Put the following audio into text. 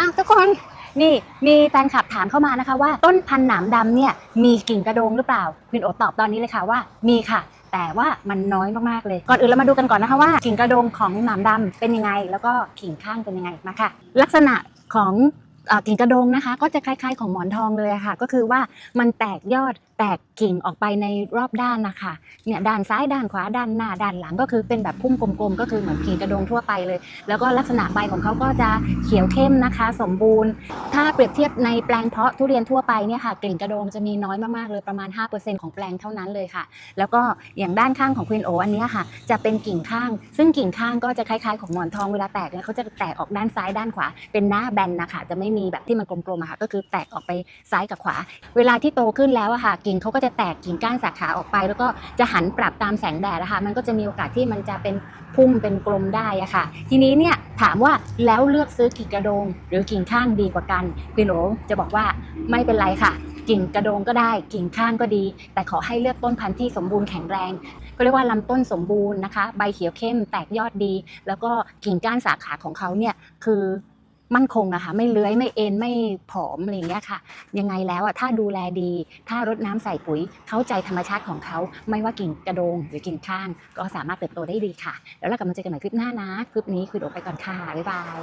อะทุกคนนี่มีแฟนคลับถามเข้ามานะคะว่าต้นพันหนามดำเนี่ยมีกิ่งกระโดงหรือเปล่าคุณโอตอบตอนนี้เลยค่ะว่ามีค่ะ แต่ว่ามันน้อยมากๆเลย ก่อนอื่นเรามาดูกันก่อนนะคะว่ากิ่งกระโดงของหนามดำเป็นยังไง แล้วก็กิ่งข้างเป็นยังไงมาค่ะ ลักษณะของกิ่งกระโดงนะคะ ก็จะคล้ายๆ ของหมอนทองเลยะค่ะ ก็คือว่ามันแตกยอด แตกกิ่งออกไปในรอบด้านนะคะเนี่ยด้านซ้ายด้านขวาด้านหน้าด้านหลังก็คือเป็นแบบพุ่มกลมๆ ก็คือเหมือนกิ่งกระโดงทั่วไปเลย แล้วก็ลักษณะใบของเขาก็จะเขียวเข้มนะคะ สมบูรณ์ ถ้าเปรียบเทียบในแปลงเพาะทุเรียนทั่วไปเนี่ยค่ะกลิ่นกระโดงจะมีน้อยมากๆเลยประมาณ 5%ของแปลงเท่านั้นเลยค่ะ แล้วก็อย่างด้านข้างของควีนโออันเนี้ยค่ะ จะเป็นกิ่งข้าง ซึ่งกิ่งข้างก็จะคล้ายๆ ของหมอนทองเวลาแตกเนี่ยเขาจะแตกออกด้านซ้ายด้านขวา เป็นหน้าแบนนะคะจะไม่มีแบบที่มันกลมๆอะค่ะก็คือแตกออกไปซ้ายกับขวา เวลาที่โตขึ้นแล้วอะค่ะกิงเขาก็จะแตกกิ่งก้านสาขาออกไป แล้วก็จะหันปรับตามแสงแดดนะคะมันก็จะมีโอกาสที่มันจะเป็นพุ่มเป็นกลมได้อะค่ะ ทีนี้เนี่ยถามว่าแล้วเลือกซื้อกิ่งกระโดง หรือกิ่งข้างดีกว่ากันคุณโอจะบอกว่าไม่เป็นไรค่ะ กิ่งกระโดงก็ได้กิ่งข้างก็ดี แต่ขอให้เลือกต้นพันธุ์ที่สมบูรณ์แข็งแรงก็เรียกว่าลำต้นสมบูรณ์นะคะ ใบเขียวเข้มแตกยอดดี แล้วก็กิ่งก้านสาขาของเขาเนี่ยคือ มั่นคงนะคะ ไม่เลื้อยไม่เอ็นไม่ผอมอะไรอย่างเงี้ยค่ะ ยังไงแล้วอะถ้าดูแลดี ถ้ารดน้ำใส่ปุ๋ย เข้าใจธรรมชาติของเขา ไม่ว่ากิ่งกระโดงหรือกิ่งข้าง ก็สามารถเติบโตได้ดีค่ะ แล้วเรากลับมาเจอกันใหม่คลิปหน้านะ คลิปนี้คือโดไปก่อนค่ะบ๊ายบาย